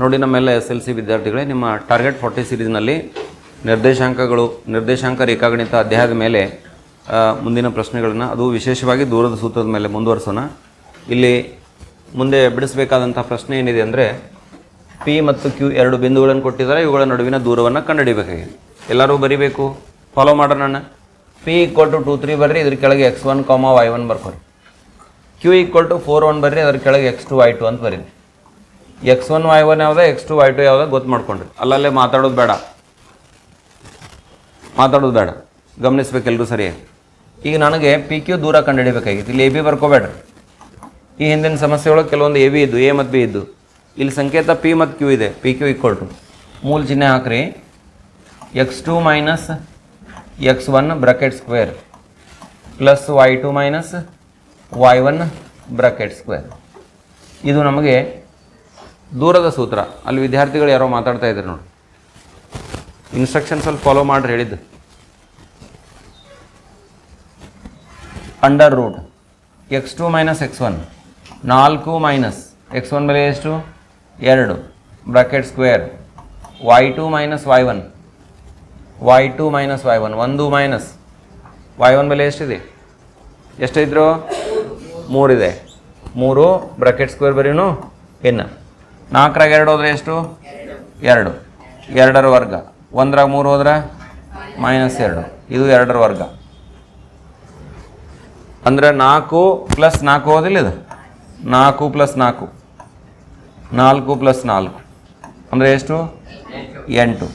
ನೋಡಿ ನಮ್ಮೆಲ್ಲ S L C ವಿದ್ಯಾರ್ಥಿಗಳೇ, ನಿಮ್ಮ ಟಾರ್ಗೆಟ್ ಫಾರ್ಟಿ ಸೀರೀಸ್ನಲ್ಲಿ ನಿರ್ದೇಶಾಂಕಗಳು, ನಿರ್ದೇಶಾಂಕ ರೇಖಾಗಣಿತ ಅಧ್ಯಾಯದ ಮೇಲೆ ಮುಂದಿನ ಪ್ರಶ್ನೆಗಳನ್ನು, ಅದು ವಿಶೇಷವಾಗಿ ದೂರದ ಸೂತ್ರದ ಮೇಲೆ ಮುಂದುವರಿಸೋಣ. ಇಲ್ಲಿ ಮುಂದೆ ಬಿಡಿಸಬೇಕಾದಂಥ ಪ್ರಶ್ನೆ ಏನಿದೆ ಅಂದರೆ ಪಿ ಮತ್ತು ಕ್ಯೂ ಎರಡು ಬಿಂದುಗಳನ್ನು ಕೊಟ್ಟಿದ್ದಾರೆ, ಇವುಗಳ ನಡುವಿನ ದೂರವನ್ನು ಕಂಡುಹಿಡಿಬೇಕಾಗಿದೆ ಎಲ್ಲರೂ ಬರಿಬೇಕು? ಫಾಲೋ ಮಾಡೋಣ P equal to two three ಬರ್ರಿ, ಇದ್ರ ಕೆಳಗೆ X one comma Y one ಬರ್ಕೊರಿ. Q equal to four one ಬರ್ರಿ, ಅದ್ರ ಕೆಳಗೆ ಎಕ್ಸ್ ಟು ವೈ ಟು ಅಂತ ಬರೀರಿ. ಎಕ್ಸ್ ಒನ್ ವೈ ಒನ್ ಯಾವುದೋ ಎಕ್ಸ್ ಟು ವೈ ಟು ಯಾವುದೋ ಗೊತ್ತು ಮಾಡ್ಕೊಂಡ್ರಿ. ಅಲ್ಲಲ್ಲೇ ಮಾತಾಡೋದು ಬೇಡ. ಮಾತಾಡೋದು ಬೇಡ. ಗಮನಿಸ್ಬೇಕು ಎಲ್ಲರೂ ಸರಿಯಾಗಿ ಈಗ ನನಗೆ ಪಿ ಕ್ಯೂ ದೂರ ಕಂಡುಹಿಡಿಬೇಕಾಗಿತ್ತು. ಇಲ್ಲಿ ಎ ಬಿ ಬರ್ಕೋಬೇಡ್ರಿ. ಈ ಹಿಂದಿನ ಸಮಸ್ಯೆ ಒಳಗೆ ಕೆಲವೊಂದು ಎ ಬಿ ಇದ್ದು ಎ ಮತ್ತು ಬಿ ಇದ್ದು. ಇಲ್ಲಿ ಸಂಕೇತ ಪಿ ಮತ್ತು ಕ್ಯೂ ಇದೆ. ಪಿ ಕ್ಯೂ ಈಕ್ವಲ್ ಟು ಮೂಲ ಚಿಹ್ನೆ ಹಾಕ್ರಿ. X two minus x one bracket square plus y two minus y one bracket square ಇದು ನಮಗೆ ದೂರದ ಸೂತ್ರ. ಅಲ್ಲಿ ವಿದ್ಯಾರ್ಥಿಗಳು ಯಾರೋ ಮಾತಾಡ್ತಾ ಇದ್ರು ನೋಡಿ. ಇನ್ಸ್ಟ್ರಕ್ಷನ್ಸ್ ಅಲ್ಲಿ ಫಾಲೋ ಮಾಡ್ರಿ ಹೇಳಿದ್ದು. Under root x two minus x one ನಾಲ್ಕು ಮೈನಸ್ ಎಕ್ಸ್ ಒನ್ ಬೆಲೆ ಎಷ್ಟು? ಎರಡು. Bracket square y two minus y one y two minus y one ಒಂದು ಮೈನಸ್ ವೈ ಒನ್ ಬೆಲೆ ಎಷ್ಟಿದೆ? ಎಷ್ಟಿದ್ರು? ಮೂರಿದೆ. ಮೂರು. ಬ್ರಾಕೆಟ್ ಸ್ಕ್ವೇರ್ ಬರೀನು ಇನ್ನು ನಾಲ್ಕರಾಗ ಎರಡು ಹೋದ್ರೆ ಎಷ್ಟು? ಎರಡು. ಎರಡರ ವರ್ಗ. ಒಂದರಾಗ ಮೂರು ಹೋದ್ರೆ? ಮೈನಸ್ ಎರಡು. ಇದು ಎರಡರ ವರ್ಗ. ಅಂದರೆ ನಾಲ್ಕು ಪ್ಲಸ್ ನಾಲ್ಕು ಹೋದಿಲ್ಲ ಇದು? ನಾಲ್ಕು ಪ್ಲಸ್ ನಾಲ್ಕು. ನಾಲ್ಕು ಪ್ಲಸ್ ನಾಲ್ಕು. ಅಂದರೆ ಎಷ್ಟು? ಎಂಟು.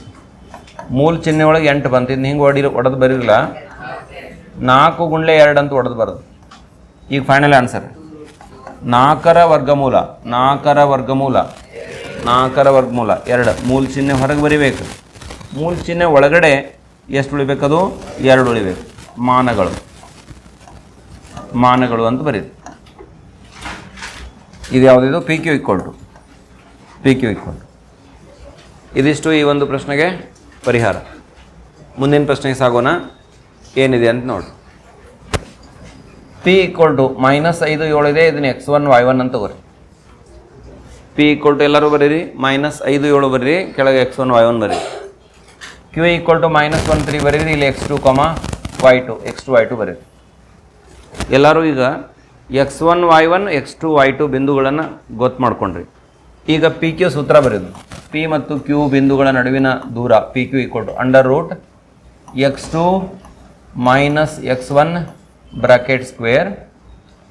ಮೂಲ ಚಿಹ್ನೆ ಒಳಗೆ ಎಂಟು ಬಂತಿದ್ದು ಹಿಂಗೆ ಹೊಡಿ ಹೊಡೆದು ಬರೀರಲ್ಲ? ನಾಲ್ಕು ಗುಂಡ್ಲೆ ಎರಡು ಅಂತ ಹೊಡೆದು ಬರೋದು. ಈಗ ಫೈನಲ್ ಆನ್ಸರ್ ನಾಲ್ಕರ ವರ್ಗಮೂಲ. ನಾಲ್ಕರ ವರ್ಗಮೂಲ. ನಾಲ್ಕರ ವರ್ಗಮೂಲ, ಎರಡು. ಮೂಲ ಚಿಹ್ನೆ ಹೊರಗೆ ಬರಿಬೇಕು. ಮೂಲ ಚಿಹ್ನೆ ಒಳಗಡೆ ಎಷ್ಟು ಉಳಿಬೇಕದು? ಎರಡು ಉಳಿಬೇಕು. ಮಾನಗಳು. ಮಾನಗಳು ಅಂತ ಬರೀರಿ. ಇದು ಯಾವುದಿದು? ಪಿ ಕ್ಯೂ ಇಕ್ಕೊಂಡು ಪಿ ಕ್ಯೂ ಇಕ್ಕೊಂಡು ಇದಿಷ್ಟು ಈ ಒಂದು ಪ್ರಶ್ನೆಗೆ ಪರಿಹಾರ. ಮುಂದಿನ ಪ್ರಶ್ನೆಗೆ ಸಾಗೋಣ. ಏನಿದೆ ಅಂತ ನೋಡಿ. ಪಿ ಇಕ್ವಲ್ ಟು ಮೈನಸ್ ಐದು ಏಳಿದೆ ಇದನ್ನ ಎಕ್ಸ್ ಒನ್ ವೈ ಒನ್ ಅಂತ ತಗೋರಿ. ಪಿ ಈಕ್ವಲ್ ಟು ಎಲ್ಲರೂ ಬರೀರಿ ಮೈನಸ್ ಐದು ಏಳು ಬರೀರಿ, ಕೆಳಗೆ ಎಕ್ಸ್ ಒನ್ ವೈ ಒನ್ ಬರೀರಿ. Q equal to minus one three ಬರೀರಿ, ಇಲ್ಲಿ x two comma y two x two y two ಬರೀರಿ. ಎಲ್ಲರೂ ಈಗ x one y one x two y two ಬಿಂದುಗಳನ್ನು ಗೊತ್ತು ಮಾಡ್ಕೊಂಡ್ರಿ. ಈಗ ಪಿ ಕ್ಯೂ ಸೂತ್ರ ಬರೆಯೋದು ಪಿ ಮತ್ತು ಕ್ಯೂ ಬಿಂದುಗಳ ನಡುವಿನ ದೂರ P Q equal to under root x two minus x one bracket square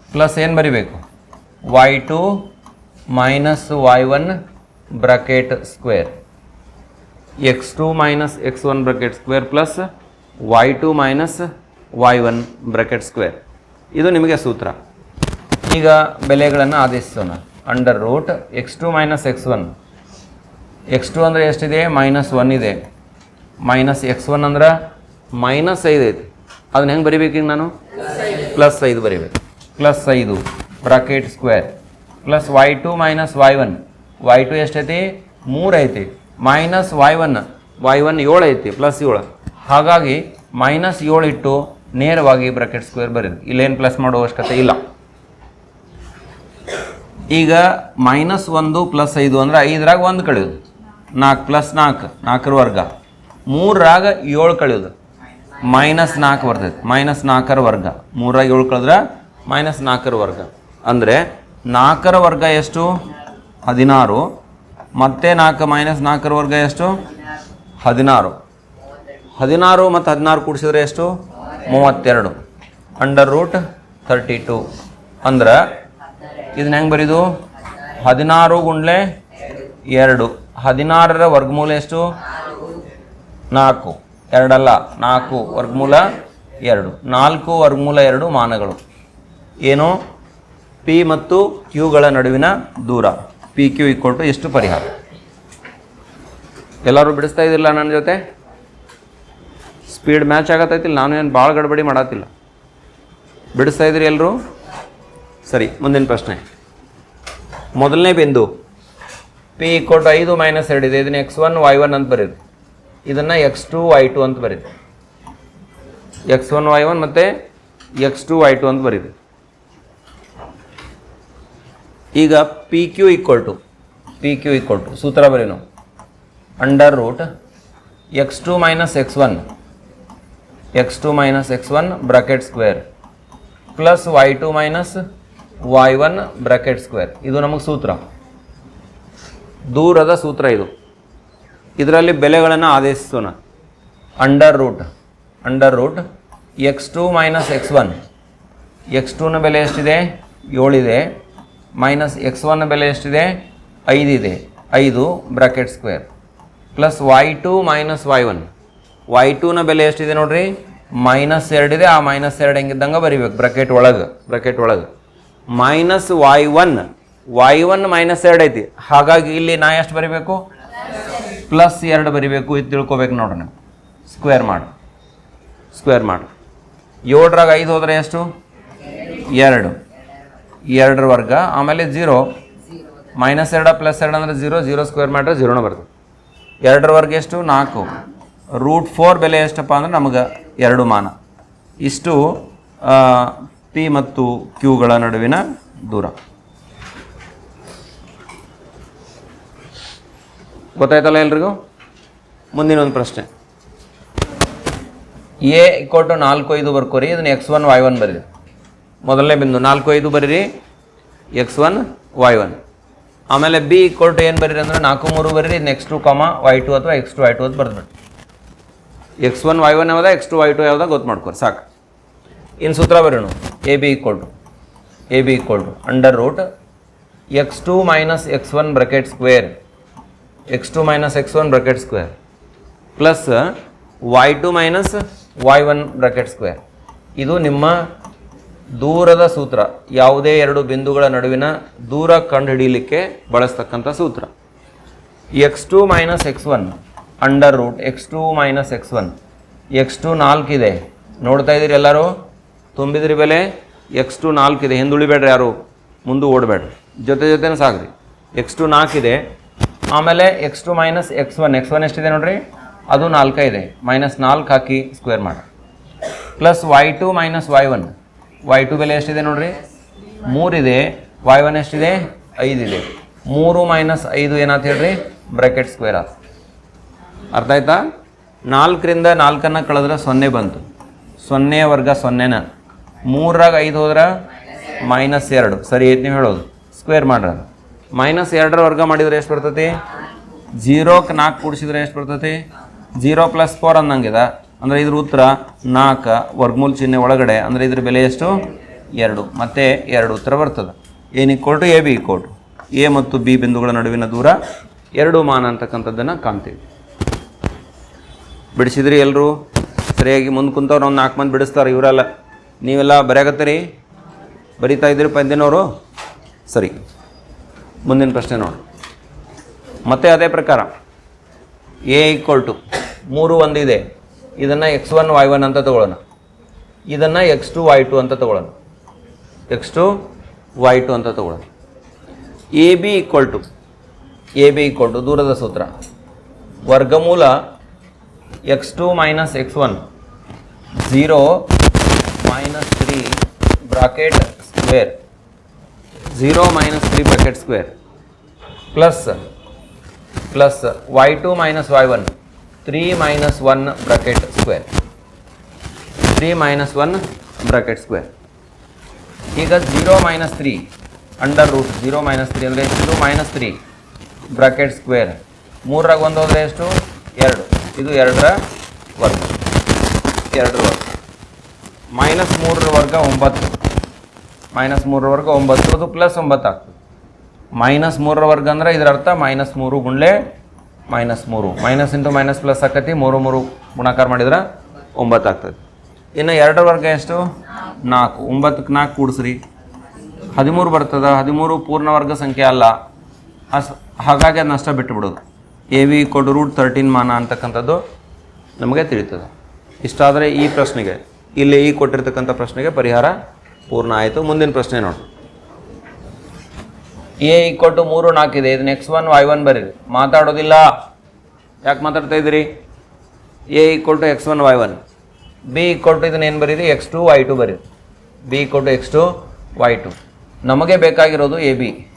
plus ಏನು ಬರಿಬೇಕು? Y two minus y one bracket square x two minus x one bracket square plus y two minus y one bracket square ಇದು ನಿಮಗೆ ಸೂತ್ರ. ಈಗ ಬೆಲೆಗಳನ್ನು ಆದೇಶಿಸೋಣ. Under root x two minus x one x two ಅಂದರೆ ಎಷ್ಟಿದೆ? Minus one ಇದೆ. Minus X one ಅಂದ್ರೆ minus ಐದು ಐತಿ ಅದನ್ನ ಹೆಂಗೆ ಬರಿಬೇಕು ಈಗ ನಾನು? ಪ್ಲಸ್ ಐದು ಬರಿಬೇಕು. ಪ್ಲಸ್ ಐದು bracket square plus y two minus y one y two ಎಷ್ಟೈತಿ? ಮೂರು ಐತಿ. Minus y one y one ಏಳು ಐತಿ ಪ್ಲಸ್ ಏಳು. ಹಾಗಾಗಿ ಮೈನಸ್ ಏಳು ಇಟ್ಟು ನೇರವಾಗಿ ಬ್ರಾಕೆಟ್ ಸ್ಕ್ವೇರ್ ಬರೀರಿ ಇಲ್ಲೇನು ಪ್ಲಸ್ ಮಾಡೋ ಅವಶ್ಯಕತೆ ಇಲ್ಲ. ಈಗ ಮೈನಸ್ ಒಂದು ಪ್ಲಸ್ ಐದು ಅಂದ್ರೆ ಐದರಾಗ ಒಂದು ಕಳೆಯೋದು. ನಾಲ್ಕು ಪ್ಲಸ್ ನಾಲ್ಕು ನಾಲ್ಕರ ವರ್ಗ. ಮೂರರಾಗ ಏಳು ಕಳೆಯೋದು. ಮೈನಸ್ ನಾಲ್ಕು ಬರ್ತೈತೆ. ಮೈನಸ್ ನಾಲ್ಕರ ವರ್ಗ. ಮೂರಾಗ ಏಳು ಕಳೆದ್ರೆ ಮೈನಸ್ ನಾಲ್ಕರ ವರ್ಗ. ಅಂದರೆ ನಾಲ್ಕರ ವರ್ಗ ಎಷ್ಟು? ಹದಿನಾರು. ಮತ್ತೆ ನಾಲ್ಕು ಮೈನಸ್ ನಾಲ್ಕರ ವರ್ಗ ಎಷ್ಟು? ಹದಿನಾರು. ಹದಿನಾರು ಮತ್ತು ಹದಿನಾರು ಕೂಡಿಸಿದ್ರೆ ಎಷ್ಟು? ಮೂವತ್ತೆರಡು. ಅಂಡರ್ ರೂಟ್ ತರ್ಟಿ ಟು ಅಂದ್ರೆ ಇದನ್ನ ಹೆಂಗೆ ಬರೀದು? ಹದಿನಾರು ಗುಂಡ್ಲೆ ಎರಡು. ಹದಿನಾರರ ವರ್ಗಮೂಲ ಎಷ್ಟು? ನಾಲ್ಕು. ಎರಡಲ್ಲ, ನಾಲ್ಕು ವರ್ಗಮೂಲ ಎರಡು. ನಾಲ್ಕು ವರ್ಗಮೂಲ ಎರಡು ಮಾನಗಳು. ಏನು? ಪಿ ಮತ್ತು ಕ್ಯೂಗಳ ನಡುವಿನ ದೂರ. ಪಿ ಕ್ಯೂ ಇಕ್ವಲ್ ಟು ಎಷ್ಟು ಪರಿಹಾರ? ಎಲ್ಲರೂ ಬಿಡಿಸ್ತಾ ಇದ್ದಿಲ್ಲ ನನ್ನ ಜೊತೆ? ಸ್ಪೀಡ್ ಮ್ಯಾಚ್ ಆಗತ್ತೈತಿಲ್ಲ ನಾನು ಏನು ಭಾಳ ಗಡಬಡಿ ಮಾಡತ್ತಿಲ್ಲ ಬಿಡಿಸ್ತಾ ಇದ್ರಿ ಎಲ್ಲರೂ ಸರಿ, ಮುಂದಿನ ಪ್ರಶ್ನೆ. ಮೊದಲನೇ ಬಿಂದು. ಪಿ ಕೊಟ್ಟು ಐದು ಮೈನಸ್ ಎರಡು ಇದೆ. ಇದನ್ನ ಎಕ್ಸ್ ಒನ್ ವೈ ಒನ್ ಅಂತ ಬರೀರಿ ಇದನ್ನು ಎಕ್ಸ್ ಟು ವೈ ಟು ಅಂತ ಬರೀರಿ ಎಕ್ಸ್ ಒನ್ ವೈ ಒನ್ ಮತ್ತು ಎಕ್ಸ್ ಟು ವೈ ಟು ಅಂತ ಬರೀರಿ ಈಗ P Q equal to P Q equal to ಸೂತ್ರ ಬರೀನು under root x two minus x one x two minus x one bracket square plus y two minus y one bracket square ಇದು ನಮಗೆ ಸೂತ್ರ. ದೂರದ ಸೂತ್ರ ಇದು. ಇದರಲ್ಲಿ ಬೆಲೆಗಳನ್ನು ಆದೇಶಿಸೋಣ. Under root under root x two minus x one x ಟೂನ ಬೆಲೆ ಎಷ್ಟಿದೆ? ಏಳಿದೆ ಮೈನಸ್ ಎಕ್ಸ್ ಒನ್ ಬೆಲೆ ಎಷ್ಟಿದೆ? ಐದಿದೆ ಐದು bracket square plus y two minus y one y ಟೂನ ಬೆಲೆ ಎಷ್ಟಿದೆ ನೋಡ್ರಿ? ಮೈನಸ್ ಎರಡಿದೆ ಆ ಮೈನಸ್ ಎರಡು ಹೆಂಗಿದ್ದಂಗೆ ಬರಿಬೇಕು. ಬ್ರಕೆಟ್ ಒಳಗೆ. ಬ್ರಕೆಟ್ ಒಳಗೆ. Minus y one y one minus ಎರಡು ಐತಿ. ಹಾಗಾಗಿ ಇಲ್ಲಿ ನಾ ಎಷ್ಟು ಬರಿಬೇಕು? ಪ್ಲಸ್ ಎರಡು ಬರಿಬೇಕು. ಇದು ತಿಳ್ಕೊಬೇಕು ನೋಡ್ರಿ ನೀವು. ಸ್ಕ್ವೇರ್ ಮಾಡಿ. ಸ್ಕ್ವೇರ್ ಮಾಡಿ. ಏಳರಾಗ ಐದು ಹೋದರೆ ಎಷ್ಟು? ಎರಡು. ಎರಡರ ವರ್ಗ, ಆಮೇಲೆ ಜೀರೋ ಮೈನಸ್ ಎರಡ ಪ್ಲಸ್ ಎರಡು ಅಂದರೆ ಜೀರೋ ಜೀರೋ ಸ್ಕ್ವೇರ್ ಮಾಡಿದ್ರೆ ಜೀರೋನ ಬರ್ತದೆ. ಎರಡರ ವರ್ಗ ಎಷ್ಟು? ನಾಲ್ಕು. ರೂಟ್ ಫೋರ್ ಬೆಲೆ ಎಷ್ಟಪ್ಪ ಅಂದ್ರೆ ನಮಗೆ ಎರಡು ಮಾನ. ಇಷ್ಟು ಪಿ ಮತ್ತು ಕ್ಯೂಗಳ ನಡುವಿನ ದೂರ. ಗೊತ್ತಾಯ್ತಲ್ಲ ಎಲ್ರಿಗೂ? ಮುಂದಿನ ಒಂದು ಪ್ರಶ್ನೆ. ಎ ಇಕ್ವಲ್ ಟು ನಾಲ್ಕು ಐದು ಬರ್ಕೋರಿ, ಇದನ್ನು ಎಕ್ಸ್ ಒನ್ ವೈ ಒನ್ ಬರೀರಿ. ಮೊದಲನೇ ಬಿಂದು ನಾಲ್ಕು ಐದು ಬರೀರಿ. X one, y one. ಆಮೇಲೆ ಬಿ ಈಕ್ವಲ್ ಟು ಏನು ಬರೀರಿ ಅಂದರೆ ನಾಲ್ಕು ಮೂರು ಬರೀರಿ. Next two comma y two ಅಥವಾ ಎಕ್ಸ್ ಟು ವೈ ಟು ಅಂತ ಬರ್ದ್ಬಿಟ್ಟು ಎಕ್ಸ್ ಒನ್, ವೈ ಒನ್ ಯಾವ್ದ? ಎಕ್ಸ್ ಟು ವೈ ಟು ಯಾವ್ದ? ಗೊತ್ತು ಮಾಡ್ಕೊರಿ, ಸಾಕು. ಇನ್ನು ಸೂತ್ರ ಬರೋಣ A B equal to A B equal to under root x two minus x one bracket square. X two minus x one bracket square. Plus y two minus y one bracket square. ಇದು ನಿಮ್ಮ ದೂರದ ಸೂತ್ರ, ಯಾವುದೇ ಎರಡು ಬಿಂದುಗಳ ನಡುವಿನ ದೂರ ಕಂಡುಹಿಡಿಯಲಿಕ್ಕೆ ಬಳಸ್ತಕ್ಕಂಥ ಸೂತ್ರ. X two minus x one under root x two minus x one x two ನಾಲ್ಕಿದೆ ನೋಡ್ತಾ ಇದ್ದೀರಿ ಎಲ್ಲರೂ? ತುಂಬಿದ್ರಿ ಬೆಲೆ? ಎಕ್ಸ್ ಟು ನಾಲ್ಕಿದೆ ಹಿಂದುಳಿಬೇಡ್ರಿ ಯಾರು? ಮುಂದೆ ಓಡಬೇಡ್ರಿ. ಜೊತೆ ಜೊತೆನೇ ಸಾಗ್ರಿ ಎಕ್ಸ್ ಟು ನಾಲ್ಕಿದೆ ಆಮೇಲೆ x two minus x one x one ಎಷ್ಟಿದೆ ನೋಡ್ರಿ? ಅದು ನಾಲ್ಕೈದೆ ಮೈನಸ್ ನಾಲ್ಕು ಹಾಕಿ ಸ್ಕ್ವೇರ್ ಮಾಡಿ. Plus y two minus y one y two ಬೆಲೆ ಎಷ್ಟಿದೆ ನೋಡ್ರಿ? ಮೂರಿದೆ. ವೈ ಒನ್ ಎಷ್ಟಿದೆ? ಐದಿದೆ. ಮೂರು ಮೈನಸ್ ಐದು ಏನಾಯ್ತು ಹೇಳ್ರಿ? ಬ್ರ್ಯಾಕೆಟ್ ಸ್ಕ್ವೇರ್ ಆಫ್ ಅರ್ಥ ಆಯ್ತಾ? ನಾಲ್ಕರಿಂದ ನಾಲ್ಕನ್ನು ಕಳೆದ್ರೆ ಸೊನ್ನೆ ಬಂತು. ಸೊನ್ನೆ ವರ್ಗ ಸೊನ್ನೆನ. ಮೂರಾಗ ಐದು ಹೋದ್ರೆ ಮೈನಸ್ ಎರಡು. ಸರಿ ಐತೆ ನೀವು ಹೇಳೋದು. ಸ್ಕ್ವೇರ್ ಮಾಡಿರೋದು ಮೈನಸ್ ಎರಡರ ವರ್ಗ ಮಾಡಿದರೆ ಎಷ್ಟು ಬರ್ತತಿ? ಜೀರೋಕ್ಕೆ ನಾಲ್ಕು ಕೂಡಿಸಿದ್ರೆ ಎಷ್ಟು ಬರ್ತತಿ? ಜೀರೋ ಪ್ಲಸ್ ಫೋರ್ ಅನ್ನಂಗಿದ ಅಂದರೆ ಇದ್ರ ಉತ್ತರ ನಾಲ್ಕು, ವರ್ಗಮೂಲ ಚಿಹ್ನೆ ಒಳಗಡೆ, ಅಂದರೆ ಇದ್ರ ಬೆಲೆ ಎಷ್ಟು? ಎರಡು. ಮತ್ತೆ ಎರಡು ಉತ್ತರ ಬರ್ತದೆ. ಏನು ಟು ಎ ಬಿ ಇಕ್ಕೋಟು ಎ ಮತ್ತು ಬಿ ಬಿಂದುಗಳ ನಡುವಿನ ದೂರ ಎರಡು ಮಾನ ಅಂತಕ್ಕಂಥದ್ದನ್ನು ಕಾಣ್ತೀವಿ. ಬಿಡಿಸಿದ್ರಿ ಎಲ್ಲರೂ ಸರಿಯಾಗಿ ಮುಂದೆ ಕುಂತವ್ರು ಒಂದು ನಾಲ್ಕು ಮಂದಿ ಬಿಡಿಸ್ತಾರೆ ಇವರೆಲ್ಲ. ನೀವೆಲ್ಲ ಬರೆಯಾಗತ್ತೀರಿ ಬರಿತಾ ಇದ್ದೀರಿ ಪಂದಿನವರು ಸರಿ. ಮುಂದಿನ ಪ್ರಶ್ನೆ ನೋಡಿ. ಮತ್ತೆ ಅದೇ ಪ್ರಕಾರ. ಎ ಈಕ್ವಲ್ ಟು ಮೂರು ಒಂದಿದೆ. ಇದನ್ನು ಎಕ್ಸ್ ಒನ್ ವೈ ಒನ್ ಅಂತ ತಗೊಳ್ಳೋಣ. ಇದನ್ನು ಎಕ್ಸ್ ಟು ವೈ ಟು ಅಂತ ತಗೊಳ್ಳೋಣ. ಎಕ್ಸ್ ಟು ವೈ ಟು ಅಂತ ತಗೊಳ್ಳೋಣ. A B equal to A B equal to ದೂರದ ಸೂತ್ರ. ವರ್ಗಮೂಲ x two minus x one zero minus three bracket square zero minus three bracket square plus plus y two minus y one three minus one bracket square. Three minus one bracket square. ಈಗ zero minus three, under root zero minus three ಅಂದರೆ ಎಷ್ಟು? Minus three bracket square. ಮೂರರಾಗ ಒಂದು ಹೋದರೆ ಎಷ್ಟು? ಎರಡು. ಇದು ಎರಡರ ವರ್ಗ. ಎರಡರ ವರ್ಗ. ಮೈನಸ್ ಮೂರರ ವರ್ಗ ಒಂಬತ್ತು. ಮೈನಸ್ ಮೂರರ ವರ್ಗ ಒಂಬತ್ತು, ಅದು ಪ್ಲಸ್ ಒಂಬತ್ತು ಆಗ್ತದೆ. ಮೈನಸ್ ಮೂರರ ವರ್ಗ ಅಂದ್ರೆ ಇದರ ಅರ್ಥ ಮೈನಸ್ ಮೂರು ಗುಂಡ್ಲೆ ಮೈನಸ್ ಮೂರು. ಮೈನಸ್ ಇಂಟು ಮೈನಸ್ ಪ್ಲಸ್ ಆಕತಿ, ಮೂರು ಮೂರು ಗುಣಾಕಾರ ಮಾಡಿದ್ರೆ ಒಂಬತ್ತು ಆಗ್ತದೆ. ಇನ್ನು ಎರಡರ ವರ್ಗ ಎಷ್ಟು? ನಾಲ್ಕು. ಒಂಬತ್ತಕ್ಕೆ ನಾಲ್ಕು ಕೂಡಿಸ್ರಿ. ಹದಿಮೂರು ಬರ್ತದೆ. ಹದಿಮೂರು ಪೂರ್ಣ ವರ್ಗ ಸಂಖ್ಯೆ ಅಲ್ಲ. ಅಸ್ ಹಾಗಾಗಿ ಅದನ್ನಷ್ಟೇ ಬಿಟ್ಟು ಬಿಟ್ಟುಬಿಡೋದು ಎ ವಿ ಕೊಡು ರೂಟ್ ತರ್ಟೀನ್ ಮಾನ ಅಂತಕ್ಕಂಥದ್ದು ನಮಗೆ ತಿಳಿತದೆ. ಇಷ್ಟಾದರೆ ಈ ಪ್ರಶ್ನೆಗೆ, ಇಲ್ಲಿ ಈ ಕೊಟ್ಟಿರ್ತಕ್ಕಂಥ ಪ್ರಶ್ನೆಗೆ ಪರಿಹಾರ ಪೂರ್ಣ ಆಯಿತು. ಮುಂದಿನ ಪ್ರಶ್ನೆ ನೋಡಿ ಎ ಇಕ್ಕೊಟ್ಟು ಮೂರು ನಾಲ್ಕಿದೆ ಇದು. ನೆಕ್ಸ್ಟ್ ಒನ್ ವೈ ಒನ್ ಬರೀರಿ. ಮಾತಾಡೋದಿಲ್ಲ. ಯಾಕೆ ಮಾತಾಡ್ತಾ ಇದ್ದೀರಿ? A equal to x one, y one. B equal to ಇದನ್ನ ಏನು ಬರೀರಿ? ಎಕ್ಸ್ ಟು, ವೈ ಟು ಬರೀರಿ. B equal to x two, y two. ನಮಗೆ ಬೇಕಾಗಿರೋದು ಎ ಬಿ.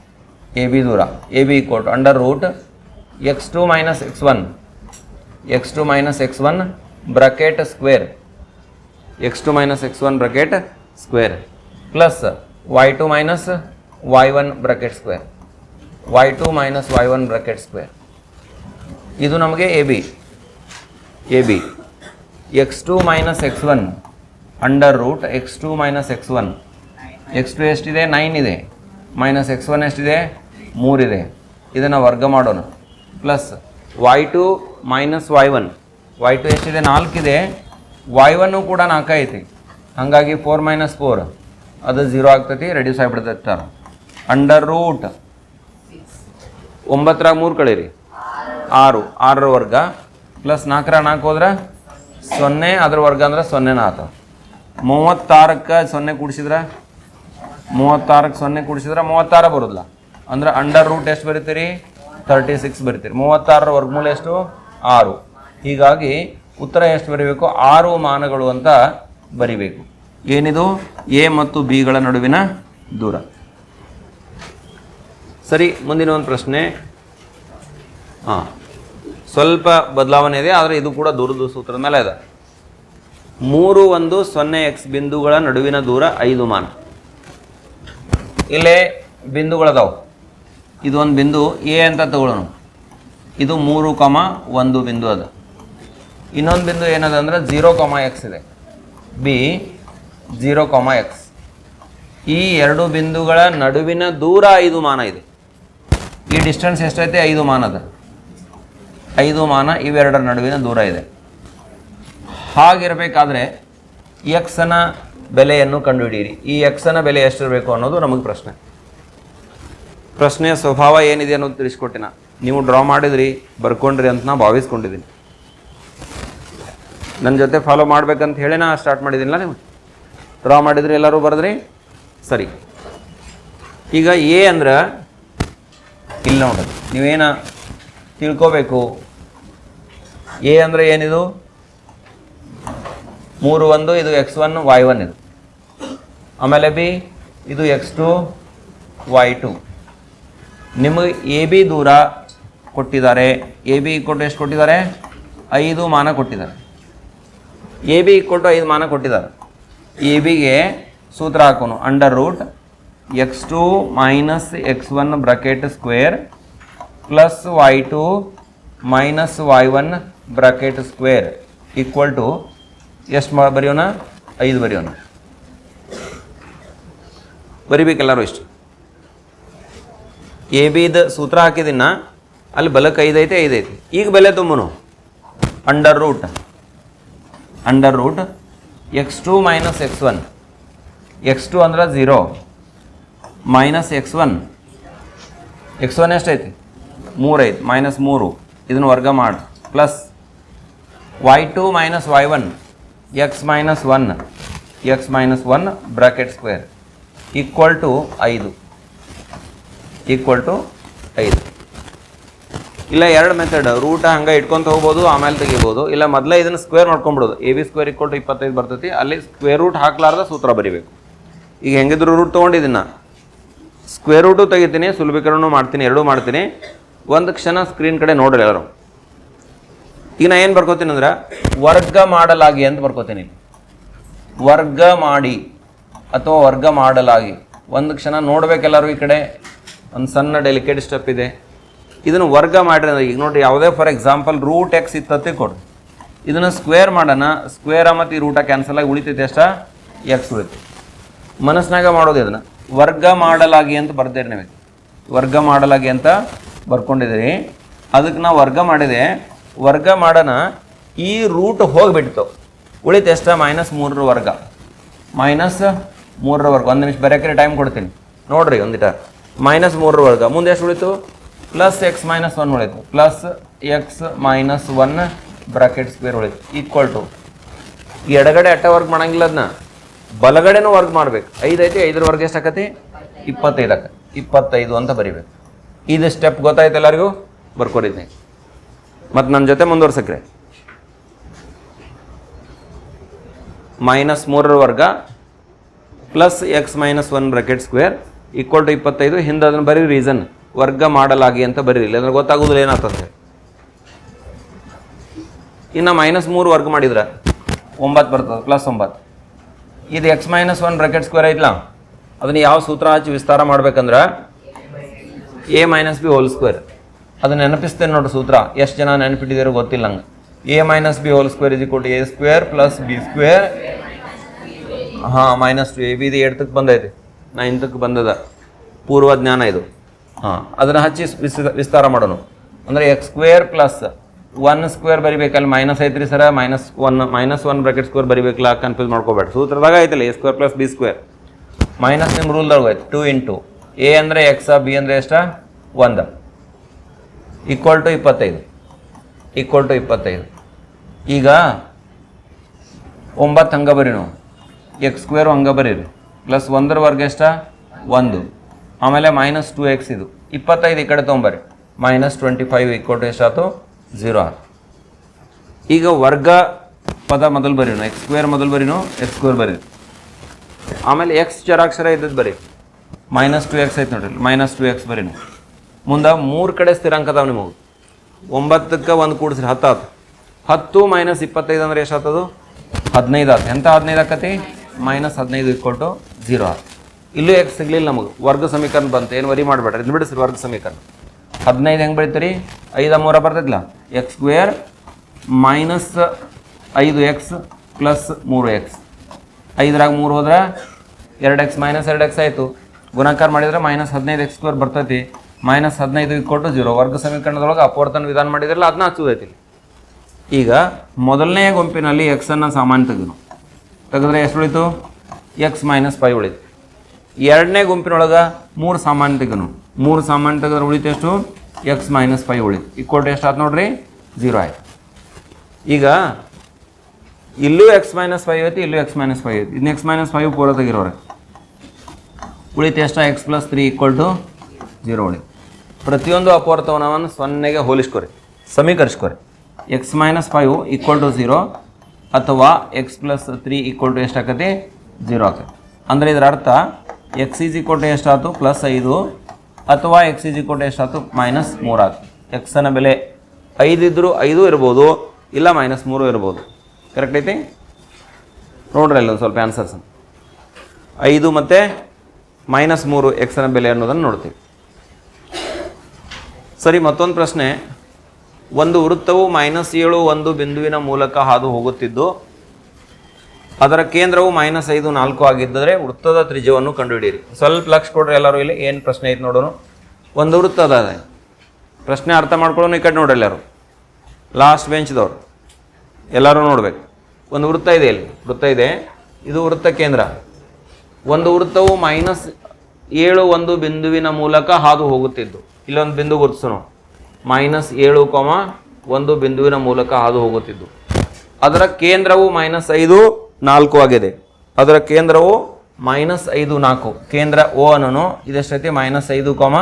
ಎ ಬಿ ದೂರ. A B equal to under root x two minus x one. X two minus x one bracket square. X two minus x one bracket square. Plus y two minus y one bracket square y two minus y one bracket square ಇದು ನಮಗೆ A B A B x two minus x one under root x two minus x one x two ಎಷ್ಟಿದೆ? Nine ಇದೆ. Minus X one ಎಷ್ಟಿದೆ? ಮೂರಿದೆ ಇದನ್ನು ವರ್ಗ ಮಾಡೋಣ. Plus y two minus y one y two ಎಷ್ಟಿದೆ? ನಾಲ್ಕಿದೆ ವೈ ಒನ್ನು ಕೂಡ ನಾಲ್ಕೈತಿ. ಹಾಗಾಗಿ ಫೋರ್ ಮೈನಸ್ ಫೋರ್ ಅದು ಝೀರೋ ಆಗ್ತೈತಿ ರೆಡ್ಯೂಸ್ ಆಗಿಬಿಡ್ತೈತಿ. ಸರ್ ಅಂಡರ್ ರೂಟ್ ಒಂಬತ್ತರಾಗ ಮೂರು ಕಳೀರಿ. ಆರು, ಆರರ ವರ್ಗ. ಪ್ಲಸ್ ನಾಲ್ಕರ ನಾಲ್ಕು ಹೋದ್ರೆ ಸೊನ್ನೆ, ಅದ್ರ ವರ್ಗ ಅಂದ್ರೆ ಸೊನ್ನೆ ನಾಲ್ಕು. ಮೂವತ್ತಾರಕ್ಕೆ ಸೊನ್ನೆ ಕೂಡಿಸಿದ್ರೆ? ಮೂವತ್ತಾರಕ್ಕೆ ಸೊನ್ನೆ ಕೂಡಿಸಿದ್ರೆ, ಮೂವತ್ತಾರ ಬರೋದಿಲ್ಲ. ಅಂದ್ರೆ ಅಂಡರ್ ರೂಟ್ ಎಷ್ಟು ಬರೀತೀರಿ? Thirty six ಬರೀತೀರಿ. ಮೂವತ್ತಾರರ ವರ್ಗಮೂಲ ಎಷ್ಟು? ಆರು. ಹೀಗಾಗಿ ಉತ್ತರ ಎಷ್ಟು ಬರೀಬೇಕು? ಆರು ಮಾನಗಳು ಅಂತ ಬರಿಬೇಕು. ಏನಿದು? ಎ ಮತ್ತು ಬಿಗಳ ನಡುವಿನ ದೂರ. ಸರಿ, ಮುಂದಿನ ಒಂದು ಪ್ರಶ್ನೆ. ಹಾಂ, ಸ್ವಲ್ಪ ಬದಲಾವಣೆ ಇದೆ, ಆದರೆ ಇದು ಕೂಡ ದೂರದ ಸೂತ್ರದ ಮೇಲೆ ಇದೆ. ಮೂರು ಒಂದು ಸೊನ್ನೆ ಎಕ್ಸ್ ಬಿಂದುಗಳ ನಡುವಿನ ದೂರ ಐದು ಮಾನ. ಇಲ್ಲೇ ಬಿಂದುಗಳದಾವು. ಇದು ಒಂದು ಬಿಂದು ಎ ಅಂತ ತಗೊಳ್ಳೋಣ. ಇದು ಮೂರು ಕಮ ಒಂದು ಬಿಂದು ಅದ. ಇನ್ನೊಂದು ಬಿಂದು ಏನದ ಅಂದ್ರೆ ಜೀರೋ ಕಾಮ ಎಕ್ಸ್ ಇದೆ. ಬಿ, ಜೀರೋ ಕಾಮ ಎಕ್ಸ್ ಈ ಎರಡು ಬಿಂದುಗಳ ನಡುವಿನ ದೂರ ಐದು ಮಾನ ಇದೆ. ಈ ಡಿಸ್ಟೆನ್ಸ್ ಎಷ್ಟೈತೆ? ಐದು ಮಾನದ ಐದು ಮಾನ ಇವೆರಡರ ನಡುವಿನ ದೂರ ಇದೆ. ಹಾಗಿರಬೇಕಾದ್ರೆ ಎಕ್ಸನ ಬೆಲೆಯನ್ನು ಕಂಡುಹಿಡಿಯಿರಿ. ಈ ಎಕ್ಸನ ಬೆಲೆ ಎಷ್ಟಿರಬೇಕು ಅನ್ನೋದು ನಮಗೆ ಪ್ರಶ್ನೆ. ಪ್ರಶ್ನೆಯ ಸ್ವಭಾವ ಏನಿದೆ ಅನ್ನೋದು ತಿಳಿಸ್ಕೊಟ್ಟಿನ. ನೀವು ಡ್ರಾ ಮಾಡಿದ್ರಿ, ಬರ್ಕೊಂಡ್ರಿ ಅಂತ ನಾ ಭಾವಿಸ್ಕೊಂಡಿದ್ದೀನಿ. ನನ್ನ ಜೊತೆ ಫಾಲೋ ಮಾಡ್ಬೇಕಂತ ಹೇಳಿ ನಾ ಸ್ಟಾರ್ಟ್ ಮಾಡಿದ್ದೀನಿಲ್ಲ ನೀವು? ಡ್ರಾ ಮಾಡಿದ್ರಿ ಎಲ್ಲರೂ ಬರೆದ್ರಿ? ಸರಿ. ಈಗ ಎ ಅಂದ್ರೆ ಇಲ್ಲಿ ನೋಡ್ರಿ. ನೀವೇನ ತಿಳ್ಕೋಬೇಕು? ಎ ಅಂದರೆ ಏನಿದು? ಮೂರು ಒಂದು, ಇದು ಎಕ್ಸ್ ಒನ್ ವೈ ಒನ್ ಇದು. ಆಮೇಲೆ ಬಿ, ಇದು ಎಕ್ಸ್ ಟು ವೈ ಟು ನಿಮಗೆ ಎ ಬಿ ದೂರ ಕೊಟ್ಟಿದ್ದಾರೆ. ಎ ಬಿ ಕೊಟ್ಟು ಎಷ್ಟು ಕೊಟ್ಟಿದ್ದಾರೆ? ಐದು ಮಾನ ಕೊಟ್ಟಿದ್ದಾರೆ. ಎ ಬಿ ಕೊಟ್ಟು ಐದು ಮಾನ ಕೊಟ್ಟಿದ್ದಾರೆ. ಎ ಬಿಗೆ ಸೂತ್ರ ಹಾಕೋನು under root x two minus x one bracket square plus y two minus y one bracket square equal to ಎಷ್ಟು ಮಾ ಬರೆಯೋಣ? ಐದು ಬರೆಯೋಣ. ಬರಿಬೇಕೆಲ್ಲರೂ ಇಷ್ಟು. ಎ ಬಿದ ಸೂತ್ರ ಹಾಕಿದಿನ ಅಲ್ಲಿ ಬಲಕ್ಕೆ ಐದು ಐತೆ, ಐದು ಐತಿ. ಈಗ ಬೆಲೆ ತುಂಬನು. Under root under root x two minus x one x two ಅಂದ್ರೆ zero minus x one x one ಎಷ್ಟೈತಿ? ಐತಿ ಮೈನಸ್ ಮೂರು. ಇದನ್ನು ವರ್ಗ ಮಾಡಿ. Plus y two minus y one x minus one x minus one bracket square equal to ಐದು. Equal to ಐದು. ಇಲ್ಲ, ಎರಡು ಮೆಥಡ್ ರೂಟ ಹಂಗೆ ಇಟ್ಕೊಂತ ಹೋಗ್ಬೋದು, ಆಮೇಲೆ ತೆಗಿಬೋದು. ಇಲ್ಲ, ಮೊದಲೇ ಇದನ್ನು square ಮಾಡ್ಕೊಂಬಿಡೋದು A B square equal to ಇಪ್ಪತ್ತೈದು ಬರ್ತೈತಿ. ಅಲ್ಲಿ ಸ್ಕ್ವೇರ್ ರೂಟ್ ಹಾಕ್ಲಾರ್ದ ಸೂತ್ರ ಬರಿಬೇಕು. ಈಗ ಹೆಂಗಿದ್ರು ರೂಟ್ ತೊಗೊಂಡಿದ್ದೀನ? ಸ್ಕ್ವೇರ್ ರೂಟು ತೆಗಿತೀನಿ ಸುಲಭೀಕರಣ ಮಾಡ್ತೀನಿ, ಎರಡೂ ಮಾಡ್ತೀನಿ. ಒಂದು ಕ್ಷಣ ಸ್ಕ್ರೀನ್ ಕಡೆ ನೋಡ್ರಿ ಎಲ್ಲರೂ. ಈಗ ನಾನು ಏನು ಬರ್ಕೋತೀನಿ ಅಂದ್ರೆ, ವರ್ಗ ಮಾಡಲಾಗಿ ಅಂತ ಬರ್ಕೋತೀನಿ ವರ್ಗ ಮಾಡಿ ಅಥವಾ ವರ್ಗ ಮಾಡಲಾಗಿ. ಒಂದು ಕ್ಷಣ ನೋಡ್ಬೇಕೆಲ್ಲರೂ ಈ ಕಡೆ. ಒಂದು ಸಣ್ಣ ಡೆಲಿಕೇಟ್ ಸ್ಟೆಪ್ ಇದೆ. ಇದನ್ನು ವರ್ಗ ಮಾಡಿರಿ ಅಂದ್ರೆ, ಈಗ ನೋಡಿರಿ ಯಾವುದೇ ಫಾರ್ ಎಕ್ಸಾಂಪಲ್ ರೂಟ್ ಎಕ್ಸ್ ಇತ್ತತ್ತೆ ಕೊಡ್ರಿ. ಇದನ್ನು ಸ್ಕ್ವೇರ್ ಮಾಡೋಣ. ಸ್ಕ್ವೇರ ಮತ್ತು ಈ ರೂಟ ಕ್ಯಾನ್ಸಲ್ ಆಗಿ ಉಳಿತೈತೆ ಅಷ್ಟ ಎಕ್ಸ್ ಉಳಿತು ಮನಸ್ಸಿನಾಗ ಮಾಡೋದು ಇದನ್ನು. ವರ್ಗ ಮಾಡಲಾಗಿ ಅಂತ ಬರ್ದೇರಿ ನೀವು ವರ್ಗ ಮಾಡಲಾಗಿ ಅಂತ ಬರ್ಕೊಂಡಿದ್ದೀರಿ. ಅದಕ್ಕೆ ನಾವು ವರ್ಗ ಮಾಡಿದೆ. ವರ್ಗ ಮಾಡೋಣ ಈ ರೂಟ್ ಹೋಗಿಬಿಡ್ತು. ಉಳಿತು ಎಷ್ಟ? ಮೈನಸ್ ಮೂರರ ವರ್ಗ. ಮೈನಸ್ ಮೂರರ ವರ್ಗ. ಒಂದು ನಿಮಿಷ ಬರೆಯೋಕೆ ಟೈಮ್ ಕೊಡ್ತೀನಿ. ನೋಡ್ರಿ ಒಂದಿಟ. ಮೈನಸ್ ಮೂರರ ವರ್ಗ. ಮುಂದೆ ಎಷ್ಟು ಉಳಿತು? ಪ್ಲಸ್ ಎಕ್ಸ್ ಮೈನಸ್ ಒನ್ ಉಳಿತು. Plus x minus one bracket square ಉಳಿತು. ಈಕ್ವಲ್ ಟು ಎಡಗಡೆ ಅಟ್ಟ ವರ್ಕ್ ಮಾಡಂಗಿಲ್ಲ ಅದನ್ನ ಬಲಗಡೆನೂ ವರ್ಕ್ ಮಾಡ್ಬೇಕು. ಐದು ಐತಿ, ಐದರ ವರ್ಗ ಎಷ್ಟು ಆಕತಿ? ಇಪ್ಪತ್ತೈದು ಆಕ ಇಪ್ಪತ್ತೈದು ಅಂತ ಬರಿಬೇಕು. ಇದು ಸ್ಟೆಪ್ ಗೊತ್ತಾಯ್ತು ಎಲ್ಲರಿಗೂ? ಬರ್ಕೊಡಿದ್ನಿ. ಮತ್ತು ನನ್ನ ಜೊತೆ ಮುಂದುವರ್ಸಕ್ರೆ. ಮೈನಸ್ ಮೂರರ ವರ್ಗ plus x minus one bracket square equal to ಇಪ್ಪತ್ತೈದು. ಹಿಂದೆ ಅದನ್ನು ಬರೀ ರೀಸನ್ ವರ್ಗ ಮಾಡಲಾಗಿ ಅಂತ ಬರೀರಿ. ಇಲ್ಲಾಂದ್ರೆ ಗೊತ್ತಾಗೋದಿಲ್ಲ ಏನಾಗ್ತದೆ. ಇನ್ನು ಮೈನಸ್ ಮೂರು ವರ್ಗ ಮಾಡಿದ್ರೆ ಒಂಬತ್ತು ಬರ್ತದೆ ಪ್ಲಸ್ ಒಂಬತ್ತು. ಇದು x minus one bracket square ಐತ್ಲ? ಅದನ್ನ ಯಾವ ಸೂತ್ರ ಹಚ್ಚಿ ವಿಸ್ತಾರ ಮಾಡ್ಬೇಕಂದ್ರೆ? A minus B whole square ಅದನ್ನ ನೆನಪಿಸ್ತೇನೆ ನೋಡ್ರಿ ಸೂತ್ರ. ಎಷ್ಟು ಜನ ನೆನಪಿಟ್ಟಿದ್ದೀರೋ ಗೊತ್ತಿಲ್ಲ ನಂಗೆ. A minus B whole square is equal A square plus B square ಹಾಂ ಮೈನಸ್ ಟು ಎ ಬಿ ಇದು ಏಳ್ತಕ್ಕೆ ಬಂದೈತಿ. ನೈನ್ತಕ್ಕೆ ಬಂದದ. ಪೂರ್ವ ಜ್ಞಾನ ಇದು. ಹಾಂ, ಅದನ್ನು ಹಚ್ಚಿ ವಿಸ್- ವಿಸ್ತಾರ ಮಾಡೋಣ. ಅಂದರೆ x square plus one square ಬರಿಬೇಕಲ್ಲಿ minus ಐತ್ರಿ ಸರ minus one minus one bracket square ಬರಿಬೇಕಲ್ಲ confuse ಮಾಡ್ಕೋಬೇಡ ಸೂತ್ರದಾಗ ಐತಲ್ಲ A square plus B square minus ನಿಮ್ಮ ರೂಲ್ದಾಗ ಐತೆ ಟು ಇಂಟು ಎ ಅಂದರೆ ಎಕ್ಸ ಬಿ ಅಂದರೆ ಎಷ್ಟ? ಒಂದು. ಈಕ್ವಲ್ ಟು ಇಪ್ಪತ್ತೈದು. ಈಕ್ವಲ್ ಟು ಇಪ್ಪತ್ತೈದು. ಈಗ ಒಂಬತ್ತು ಹಂಗೆ ಬರೀ ನಾವು. ಎಕ್ಸ್ ಸ್ಕ್ವೇರು ಹಂಗೆ ಬರೀರಿ ಪ್ಲಸ್ ಒಂದರ ವರ್ಗ ಎಷ್ಟ? ಒಂದು. ಆಮೇಲೆ ಮೈನಸ್ ಟು ಎಕ್ಸ್ ಇದು. ಇಪ್ಪತ್ತೈದು ಈ ಕಡೆ ತೊಗೊಂಬರ್ರಿ. Minus twenty five equal to ಎಷ್ಟಾಯ್ತು? Zero R. ಈಗ ವರ್ಗ ಪದ ಮೊದಲು ಬರೀನು, ಎಕ್ಸ್ ಸ್ಕ್ವೇರ್ ಮೊದಲು ಬರೀನು, ಎಕ್ಸ್ ಸ್ಕ್ವೇರ್ ಬರೀರಿ ಆಮೇಲೆ ಎಕ್ಸ್ ಚರಾಕ್ಷರ ಇದ್ದದ್ದು ಬರೀ. ಮೈನಸ್ ಟು ಎಕ್ಸ್ ಐತೆ ನೋಡ್ರಿ, ಮೈನಸ್ ಟು ಎಕ್ಸ್ ಬರೀನು. ಮುಂದೆ ಮೂರು ಕಡೆ ಸ್ಥಿರಾಂಕ ಅದಾವೆ ನಿಮಗೆ. ಒಂಬತ್ತಕ್ಕೆ ಒಂದು ಕೂಡಿಸ್ರಿ, ಹತ್ತು ಆತು. ಹತ್ತು ಮೈನಸ್ ಇಪ್ಪತ್ತೈದು ಅಂದ್ರೆ ಎಷ್ಟು ಆತದು ಹದಿನೈದು ಆತು. ಎಂಥ ಹದಿನೈದು ಆಕತಿ? ಮೈನಸ್ ಹದಿನೈದು ಇಕ್ಕೊಟ್ಟು ಝೀರೋ ಆತು. ಇಲ್ಲೂ ಎಕ್ಸ್ ಸಿಗ್ಲಿಲ್ಲ ನಮಗೆ. ವರ್ಗ ಸಮೀಕರಣ ಬಂತು. ಏನು ವರಿ ಮಾಡಬೇಡ್ರಿ. ಇದು ಬಿಡಿಸ್ರಿ ವರ್ಗ ಸಮೀಕರಣ. ಹದಿನೈದು ಹೆಂಗೆ ಬರೀತೀರಿ ಐದ ಮೂರ ಬರ್ತೈತಿಲ್ಲ ಎಕ್ಸ್ ಸ್ಕ್ವೇರ್ ಮೈನಸ್ ಐದು ಎಕ್ಸ್ ಪ್ಲಸ್ ಮೂರು ಎಕ್ಸ್ ಐದರಾಗ ಮೂರು ಹೋದ್ರೆ ಎರಡು ಎಕ್ಸ್ ಮೈನಸ್ ಎರಡು ಎಕ್ಸ್ ಆಯಿತು. ಗುಣಾಕಾರ ಮಾಡಿದರೆ ಮೈನಸ್ ಹದಿನೈದು ಎಕ್ಸ್ ಸ್ಕ್ವೇರ್ ಬರ್ತೈತಿ. ಮೈನಸ್ ಹದಿನೈದು ಕೊಟ್ಟು ಜೀರೋ ವರ್ಗ ಸಮೀಕರಣದೊಳಗೆ ಅಪವರ್ತನ ವಿಧಾನ ಮಾಡಿದ್ರಲ್ಲ ಅದನ್ನ ಹಚ್ಚೋದೈತಿ. ಈಗ ಮೊದಲನೇ ಗುಂಪಿನಲ್ಲಿ ಎಕ್ಸನ್ನು ಸಾಮಾನ್ಯ ತೆಗೆದು ತೆಗೆದ್ರೆ ಎಷ್ಟು ಉಳಿತು? ಎಕ್ಸ್ ಮೈನಸ್ ಫೈವ್ ಉಳಿತು. ಎರಡನೇ ಗುಂಪಿನೊಳಗೆ ಮೂರು ಸಾಮಾನ್ಯ ತೆಗೆನು ಮೂರು ಸಾಮಾನ್ಯ ತೆಗೆದ್ರೆ ಉಳಿತು ಎಷ್ಟು? ಎಕ್ಸ್ ಮೈನಸ್ ಫೈವ್ ಉಳಿತು. ಟು ಎಷ್ಟು ಆಯ್ತು ನೋಡ್ರಿ? ಜೀರೋ ಆಯ್ತು. ಈಗ ಇಲ್ಲೂ ಎಕ್ಸ್ ಮೈನಸ್ ಫೈವ್ ಐತಿ, ಇಲ್ಲೂ ಎಕ್ಸ್ ಮೈನಸ್ ಫೈವ್ ಐತಿ. ಇನ್ನು ಎಕ್ಸ್ ಮೈನಸ್ ಫೈವ್ ಪೂರ ತೆಗಿರೋರೆ. ಉಳಿತು ಎಷ್ಟು? X plus three equal to zero ಉಳಿತು. ಪ್ರತಿಯೊಂದು ಅಪೂರ್ತವನವನ್ನು ಸೊನ್ನೆಗೆ ಹೋಲಿಸ್ಕೊರಿ. ಸಮೀಕರಿಸ್ಕೊರಿ. X minus five equal to zero ಅಥವಾ x plus three equal to ಎಷ್ಟು ಆಕತಿ? ಜೀರೋ ಆಕತಿ. ಅಂದರೆ ಇದರ ಅರ್ಥ ಎಕ್ಸ್ ಈಸ್ ಈಕ್ವಲ್ ಟು ಎಷ್ಟಾಯ್ತು ಪ್ಲಸ್ ಐದು. ಅಥವಾ ಎಕ್ಸ್ ಈಸ್ ಈಕ್ವಲ್ ಟು ಎಷ್ಟಾಯ್ತು ಮೈನಸ್ ಮೂರು ಆಯ್ತು. ಎಕ್ಸನ ಬೆಲೆ ಐದು ಇದ್ದರೂ ಐದು ಇರ್ಬೋದು, ಇಲ್ಲ ಮೈನಸ್ ಮೂರು ಇರ್ಬೋದು. ಕರೆಕ್ಟ್ ಐತಿ? ನೋಡ್ರಿ ಅಲ್ಲಿ ಒಂದು ಸ್ವಲ್ಪ ಆನ್ಸರ್ಸ್ ಐದು ಮತ್ತು ಮೈನಸ್ ಮೂರು ಎಕ್ಸನ ಬೆಲೆ ಅನ್ನೋದನ್ನು ನೋಡ್ತೀವಿ. ಸರಿ, ಮತ್ತೊಂದು ಪ್ರಶ್ನೆ. ಒಂದು ವೃತ್ತವು ಮೈನಸ್ ಏಳು ಒಂದು ಬಿಂದುವಿನ ಮೂಲಕ ಹಾದು ಹೋಗುತ್ತಿದ್ದು ಅದರ ಕೇಂದ್ರವು ಮೈನಸ್ ಐದು, ನಾಲ್ಕು ಆಗಿದ್ದರೆ ವೃತ್ತದ ತ್ರಿಜ್ಯವನ್ನು ಕಂಡುಹಿಡಿಯಿರಿ. ಸ್ವಲ್ಪ ಲಕ್ಷ ಕೊಡ್ರಿ ಎಲ್ಲರೂ ಇಲ್ಲಿ ಏನು ಪ್ರಶ್ನೆ ಐತೆ ನೋಡೋಣ ಒಂದು ವೃತ್ತ ಅದ. ಪ್ರಶ್ನೆ ಅರ್ಥ ಮಾಡ್ಕೊಳ್ಳೋನು ಈ ಕಡೆ ನೋಡ್ರಿ ಎಲ್ಲರೂ. ಲಾಸ್ಟ್ ಬೆಂಚ್ದವ್ರು ಎಲ್ಲರೂ ನೋಡಬೇಕು. ಒಂದು ವೃತ್ತ ಇದೆ ಇಲ್ಲಿ. ವೃತ್ತ ಇದೆ. ಇದು ವೃತ್ತ ಕೇಂದ್ರ. ಒಂದು ವೃತ್ತವು ಮೈನಸ್ ಏಳು ಒಂದು ಬಿಂದುವಿನ ಮೂಲಕ ಹಾದು ಹೋಗುತ್ತಿದ್ದು. ಇಲ್ಲೊಂದು ಬಿಂದು ಗುರುತಿಸೋಣ ಮೈನಸ್ ಏಳು ಕೊಮ ಒಂದು ಬಿಂದುವಿನ ಮೂಲಕ ಹಾದು ಹೋಗುತ್ತಿದ್ದು. ಅದರ ಕೇಂದ್ರವು ಮೈನಸ್ ಐದು ನಾಲ್ಕು ಆಗಿದೆ. ಅದರ ಕೇಂದ್ರವು ಮೈನಸ್ ಐದು ನಾಲ್ಕು. ಕೇಂದ್ರ ಓ ಅನ್ನೋನು ಇದೆಷ್ಟೈತಿ? ಮೈನಸ್ ಐದು ಕೊಮ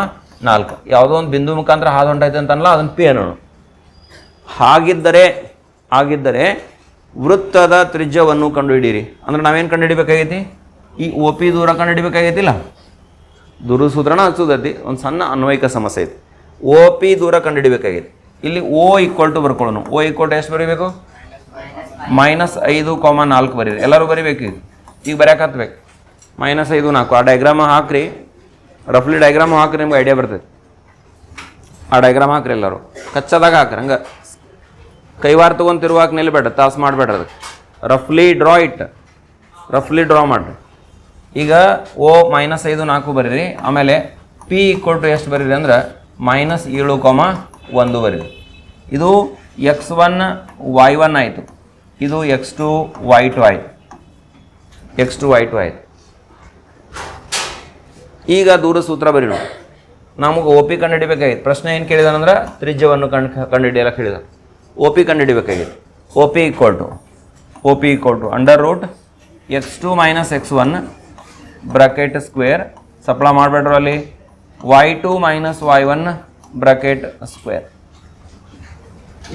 ನಾಲ್ಕು. ಯಾವುದೋ ಒಂದು ಬಿಂದು ಮುಖಾಂತರ ಹಾದು ಹೊಂಟೈತೆ ಅಂತಲ್ಲ ಅದನ್ನು ಪಿ ಅನ್ನೋಣ ಹಾಗಿದ್ದರೆ ಹಾಗಿದ್ದರೆ ವೃತ್ತದ ತ್ರಿಜ್ಯವನ್ನು ಕಂಡುಹಿಡೀರಿ ಅಂದ್ರೆ ನಾವೇನು ಕಂಡುಹಿಡಿಬೇಕಾಗೈತಿ? ಈ ಓ ಪಿ ದೂರ ಕಂಡುಹಿಡಿಬೇಕಾಗೈತಿಲ್ಲ? ದೂರ ಸೂತ್ರನ ಹಚ್ಚೋದೈತಿ ಒಂದು ಸಣ್ಣ ಅನ್ವಯಿಕ ಸಮಸ್ಯೆ ಐತಿ. ಓ ಪಿ ದೂರ ಕಂಡುಹಿಡಿಬೇಕಾಗಿದೆ ಇಲ್ಲಿ ಓ ಈಕ್ವಲ್ ಟು ಬರ್ಕೊಳ್ಳೋಣ ಓ ಈಕ್ವಲ್ ಟು ಎಷ್ಟು ಬರೀಬೇಕು? ಮೈನಸ್ ಐದು ಕಾಮ ನಾಲ್ಕು ಬರೀರಿ. ಎಲ್ಲರೂ ಬರೀಬೇಕು ಈಗ. ಈಗ ಬರ್ಯಾಕತ್ಬೇಕು ಮೈನಸ್ ಐದು ನಾಲ್ಕು. ಆ ಡೈಗ್ರಾಮ್ ಹಾಕ್ರಿ. ರಫ್ಲಿ ಡೈಗ್ರಾಮ್ ಹಾಕ್ರಿ, ನಿಮ್ಗೆ ಐಡಿಯಾ ಬರ್ತೈತಿ ಆ ಡೈಗ್ರಾಮ್ ಹಾಕ್ರಿ ಎಲ್ಲರೂ. ಕಚ್ಚದಾಗ ಹಾಕ್ರಿ, ಹಂಗೆ. ಕೈವಾರ ತೊಗೊಂತಿರುವಾಗ ನಿಲ್ಬೇಡ ತಾಸು ಮಾಡಬೇಡ ಅದಕ್ಕೆ. ರಫ್ಲಿ ಡ್ರಾ ಇಟ್ ರಫ್ಲಿ ಡ್ರಾ ಮಾಡಿರಿ. ಈಗ ಓ ಮೈನಸ್ ಐದು ನಾಲ್ಕು ಬರೀರಿ. ಆಮೇಲೆ ಪಿ ಈಕ್ವಲ್ ಟು ಎಷ್ಟು ಬರೀರಿ ಅಂದ್ರೆ ಮೈನಸ್ ಏಳು ಕಾಮ ಒಂದು ಬರೀರಿ. ಇದು ಎಕ್ಸ್ ಒನ್ ವೈ ಒನ್ ಆಯಿತು. ಇದು ಎಕ್ಸ್ ಟು ವೈ ಟು ಐ ಎಕ್ಸ್ ಟು ವೈ ಟು ಐ ಈಗ ದೂರ ಸೂತ್ರ ಬರೀನು ನಮಗೆ ಒ ಪಿ ಕಂಡುಹಿಡಿಬೇಕಾಗಿತ್ತು. ಪ್ರಶ್ನೆ ಏನು ಕೇಳಿದಾನಂದ್ರೆ ತ್ರಿಜ್ಯವನ್ನು ಕಂಡು ಕಂಡುಹಿಡಿಯಲ್ಲ ಕೇಳಿದ. O P ಕಂಡುಹಿಡಿಬೇಕಾಗಿತ್ತು. O P equal to O P equal to under root x two minus x one bracket square supply ಮಾಡಬೇಡ್ರಲ್ಲಿ y two minus y one bracket square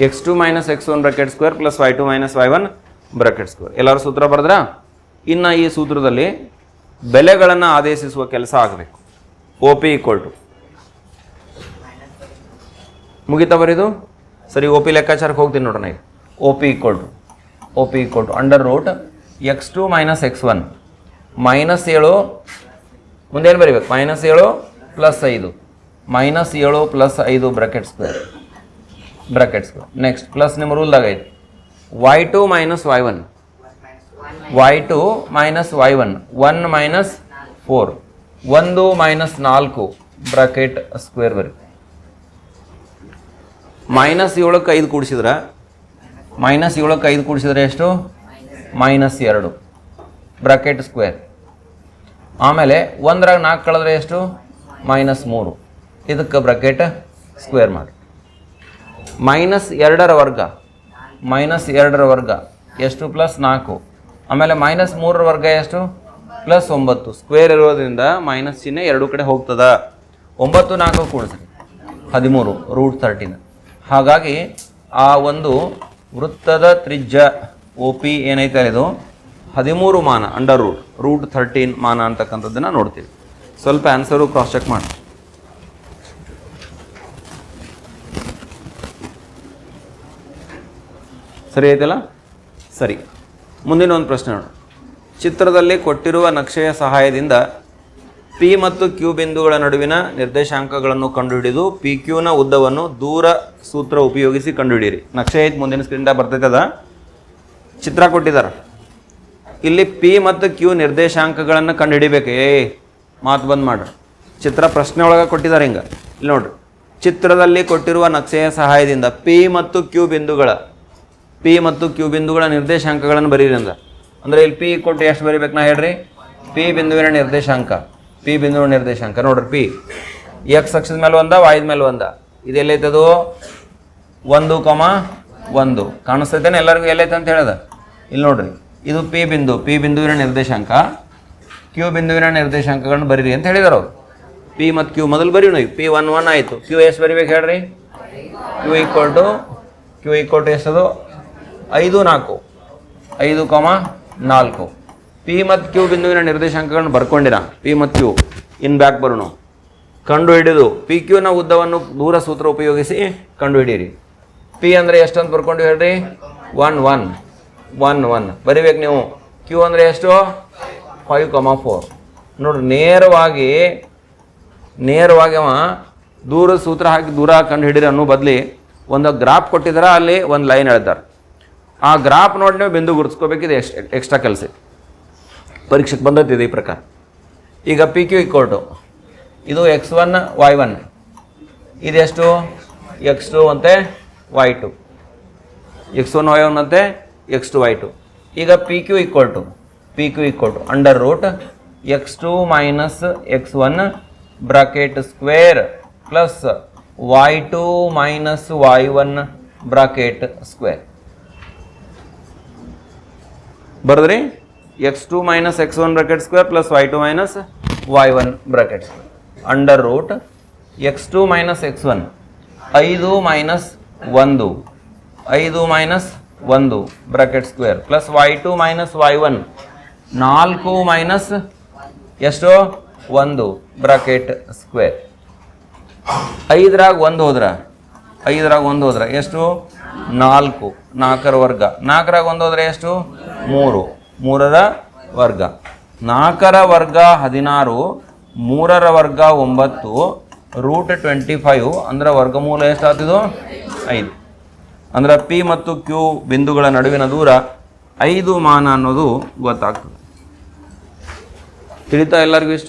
x two minus x one bracket square plus y two minus y one bracket square ಎಲ್ಲರೂ ಸೂತ್ರ ಬರೆದ್ರ? ಇನ್ನು ಈ ಸೂತ್ರದಲ್ಲಿ ಬೆಲೆಗಳನ್ನು ಆದೇಶಿಸುವ ಕೆಲಸ ಆಗಬೇಕು. ಒ P equal to ಮುಗಿತಾ ಬರೀದು ಸರಿ ಒ ಪಿ ಲೆಕ್ಕಾಚಾರಕ್ಕೆ ಹೋಗ್ತೀನಿ ನೋಡೋಣ ಈಗ. O P equal to O P equal to under root x two minus x one minus ಏಳು, ಮುಂದೇನು ಬರೀಬೇಕು? ಮೈನಸ್ ಏಳು ಪ್ಲಸ್ ಐದು. ಮೈನಸ್ ಏಳು ಪ್ಲಸ್ ಐದು bracket square bracket square next plus ನಿಮ್ಮ ರೂಲ್ದಾಗ ಐತಿ. Y two minus y one y two minus y one one minus four ಒಂದು ಮೈನಸ್ ನಾಲ್ಕು ಬ್ರಾಕೆಟ್ ಸ್ಕ್ವೇರ್ ಬರುತ್ತೆ. ಮೈನಸ್ ಏಳಕ್ಕೆ ಐದು ಕೂಡಿಸಿದ್ರೆ? ಮೈನಸ್ ಏಳಕ್ಕೆ ಐದು ಕೂಡಿಸಿದ್ರೆ ಎಷ್ಟು? ಮೈನಸ್ ಎರಡು. ಬ್ರಾಕೆಟ್ ಸ್ಕ್ವೇರ್ ಆಮೇಲೆ ಒಂದರಾಗ ನಾಲ್ಕು ಕಳೆದ್ರೆ ಎಷ್ಟು? ಮೈನಸ್ ಮೂರು. ಇದಕ್ಕೆ ಬ್ರಾಕೆಟ್ ಸ್ಕ್ವೇರ್ ಮಾಡಿ. ಮೈನಸ್ ಎರಡರ ವರ್ಗ. ಮೈನಸ್ ಎರಡರ ವರ್ಗ. ಎಷ್ಟು ಪ್ಲಸ್ ನಾಲ್ಕು? ಆಮೇಲೆ ಮೈನಸ್ ಮೂರರ ವರ್ಗ ಎಷ್ಟು? ಪ್ಲಸ್ ಒಂಬತ್ತು. ಸ್ಕ್ವೇರ್ ಇರೋದ್ರಿಂದ ಮೈನಸ್ ಚಿಹ್ನೆ ಎರಡು ಕಡೆ ಹೋಗ್ತದ. ಒಂಬತ್ತು, ನಾಲ್ಕು ಕೂಡಿಸ್ರಿ. ಹದಿಮೂರು, ರೂಟ್ ತರ್ಟೀನ್ ಹಾಗಾಗಿ ಆ ಒಂದು ವೃತ್ತದ ತ್ರಿಜ್ಯ ಒ ಪಿ ಏನೈತೆ ಇದು? ಹದಿಮೂರು ಮಾನ ಅಂಡರ್ ರೂಟ್ ರೂಟ್ ಥರ್ಟೀನ್ ಮಾನ ಅಂತಕ್ಕಂಥದ್ದನ್ನು ನೋಡ್ತೀವಿ. ಸ್ವಲ್ಪ ಆನ್ಸರು ಕ್ರಾಸ್ ಚೆಕ್ ಮಾಡಿ ಸರಿ ಐತಲ್ಲ ಸರಿ. ಮುಂದಿನ ಒಂದು ಪ್ರಶ್ನೆ ನೋಡು. ಚಿತ್ರದಲ್ಲಿ ಕೊಟ್ಟಿರುವ ನಕ್ಷೆಯ ಸಹಾಯದಿಂದ ಪಿ ಮತ್ತು ಕ್ಯೂ ಬಿಂದುಗಳ ನಡುವಿನ ನಿರ್ದೇಶಾಂಕಗಳನ್ನು ಕಂಡುಹಿಡಿದು ಪಿ ಕ್ಯೂನ ಉದ್ದವನ್ನು ದೂರ ಸೂತ್ರ ಉಪಯೋಗಿಸಿ ಕಂಡುಹಿಡಿಯಿರಿ. ನಕ್ಷೆ ಐತೆ ಮುಂದಿನ ಸ್ಕ್ರೀನ್ದಾಗ ಬರ್ತೈತದ ಚಿತ್ರ ಕೊಟ್ಟಿದ್ದಾರೆ ಇಲ್ಲಿ ಪಿ ಮತ್ತು ಕ್ಯೂ ನಿರ್ದೇಶಾಂಕಗಳನ್ನು ಕಂಡುಹಿಡಿಬೇಕು. ಏ, ಮಾತು ಬಂದ್ ಮಾಡ್ರಿ. ಚಿತ್ರ ಪ್ರಶ್ನೆ ಒಳಗೆ ಕೊಟ್ಟಿದ್ದಾರೆ ಹಿಂಗೆ. ಇಲ್ಲಿ ನೋಡ್ರಿ. ಚಿತ್ರದಲ್ಲಿ ಕೊಟ್ಟಿರುವ ನಕ್ಷೆಯ ಸಹಾಯದಿಂದ ಪಿ ಮತ್ತು ಕ್ಯೂ ಬಿಂದುಗಳ ಪಿ ಮತ್ತು ಕ್ಯೂ ಬಿಂದುಗಳ ನಿರ್ದೇಶಾಂಕಗಳನ್ನು ಬರೀರಿ ಅಂದ ಅಂದರೆ ಇಲ್ಲಿ ಪಿ ಕೊಟ್ಟು ಎಷ್ಟು ಬರೀಬೇಕು ನಾ ಹೇಳ್ರಿ? ಪಿ ಬಿಂದುವಿನ ನಿರ್ದೇಶಾಂಕ. ಪಿ ಬಿಂದುವಿನ ನಿರ್ದೇಶಾಂಕ. ನೋಡ್ರಿ ಪಿ ಎಕ್ಸ್ ಅಕ್ಷದ ಮೇಲೆ ಒಂದ ವಾಯ್ದ ಮೇಲೆ ಒಂದ. ಇದೆಲ್ಲೈತದು ಒಂದು ಕೊಮ ಒಂದು. ಕಾಣಿಸ್ತೈತೇನೆ ಎಲ್ಲರಿಗೂ? ಎಲ್ಲೈತೆ ಅಂತ ಹೇಳದ? ಇಲ್ಲಿ ನೋಡ್ರಿ. ಇದು ಪಿ ಬಿಂದು. ಪಿ ಬಿಂದುವಿನ ನಿರ್ದೇಶಾಂಕ. ಕ್ಯೂ ಬಿಂದುವಿನ ನಿರ್ದೇಶಾಂಕಗಳನ್ನು ಬರೀರಿ ಅಂತ ಹೇಳಿದಾರೆ ಅವರು. ಪಿ ಮತ್ತು ಕ್ಯೂ ಮೊದಲು ಬರೀ ನೋಯ್ ಪಿ ಒನ್ ಒನ್ ಆಯಿತು. ಕ್ಯೂ ಎಷ್ಟು ಬರಿಬೇಕು ಹೇಳ್ರಿ? Q equal to Q equal to ಎಷ್ಟದು? ಐದು ನಾಲ್ಕು. ಐದು ಕಾಮ ನಾಲ್ಕು. ಪಿ ಮತ್ತು ಕ್ಯೂ ಬಿಂದುವಿನ ನಿರ್ದೇಶಾಂಕಗಳನ್ನು ಬರ್ಕೊಂಡಿರ? ಪಿ ಮತ್ತು ಕ್ಯೂ. ಇನ್ ಬ್ಯಾಕ್ ಬರೋಣ. ಕಂಡು ಹಿಡಿದು ಪಿ ಕ್ಯೂನ ಉದ್ದವನ್ನು ದೂರ ಸೂತ್ರ ಉಪಯೋಗಿಸಿ ಕಂಡು ಹಿಡೀರಿ ಪಿ ಅಂದರೆ ಎಷ್ಟಂತ ಬರ್ಕೊಂಡು ಹೇಳ್ರಿ? One one. One one. ಬರಿಬೇಕು ನೀವು. ಕ್ಯೂ ಅಂದರೆ ಎಷ್ಟು? Five comma four. ನೋಡ್ರಿ, ನೇರವಾಗಿ ನೇರವಾಗಿ ಅವ ದೂರ ಸೂತ್ರ ಹಾಕಿ ದೂರ ಕಂಡು ಹಿಡೀರಿ ಅನ್ನೋ ಬದಲಿ ಒಂದು ಗ್ರಾಫ್ ಕೊಟ್ಟಿದ್ದಾರೆ ಅಲ್ಲಿ ಒಂದು ಲೈನ್ ಹೇಳ್ತಾರೆ. ಆ ಗ್ರಾಫ್ ನೋಡಿ ನೀವು ಬಿಂದು ಗುರುತಿಸ್ಕೋಬೇಕಿದೆ ಎಕ್ಸ್, ಎಕ್ಸ್ಟ್ರಾ ಕೆಲಸ. ಪರೀಕ್ಷೆಗೆ ಬಂದತ್ತಿದೆ ಈ ಪ್ರಕಾರ. ಈಗ ಪಿ ಕ್ಯೂ ಇಕ್ಕೋಟು ಇದು ಎಕ್ಸ್ ಒನ್ ವೈ ಒನ್ ಇದೆಷ್ಟು? ಎಕ್ಸ್ ಟು ಅಂತೆ Y two X one Y one ಅಂತೆ ಎಕ್ಸ್ ಟು ವೈ ಟು ಈಗ P Q equal to P Q equal to under root X two minus X one bracket square plus Y two minus Y one bracket square ಬರದ್ರಿ? X two minus X one bracket square plus Y two minus Y one bracket square under root X two minus X one ಐದು minus ಒಂದು. ಐದು minus ಒಂದು bracket square plus Y two minus Y one ನಾಲ್ಕು minus ಎಷ್ಟು? ಒಂದು bracket square ಐದರಾಗ ಒಂದು ಹೋದ್ರ? ಐದರಾಗ ಒಂದು ಹೋದ್ರ? ಎಷ್ಟು? ನಾಲ್ಕು, ನಾಲ್ಕರ ವರ್ಗ. ನಾಲ್ಕರಾಗ ಒಂದು ಎಷ್ಟು? ಮೂರು. ಮೂರರ ವರ್ಗ. ನಾಲ್ಕರ ವರ್ಗ ಹದಿನಾರು, ಮೂರರ ವರ್ಗ ಒಂಬತ್ತು, ರೂಟ್ ಟ್ವೆಂಟಿ ಫೈವ್, ಅಂದರೆ ವರ್ಗಮೂಲ ಎಷ್ಟು ಆಗ್ತಿದು ಐದು. ಅಂದರೆ ಪಿ ಮತ್ತು ಕ್ಯೂ ಬಿಂದುಗಳ ನಡುವಿನ ದೂರ ಐದು ಮಾನ ಅನ್ನೋದು ಗೊತ್ತಾಗ್ತದೆ. ತಿಳಿತಾ ಎಲ್ಲರಿಗೂ ಇಷ್ಟು?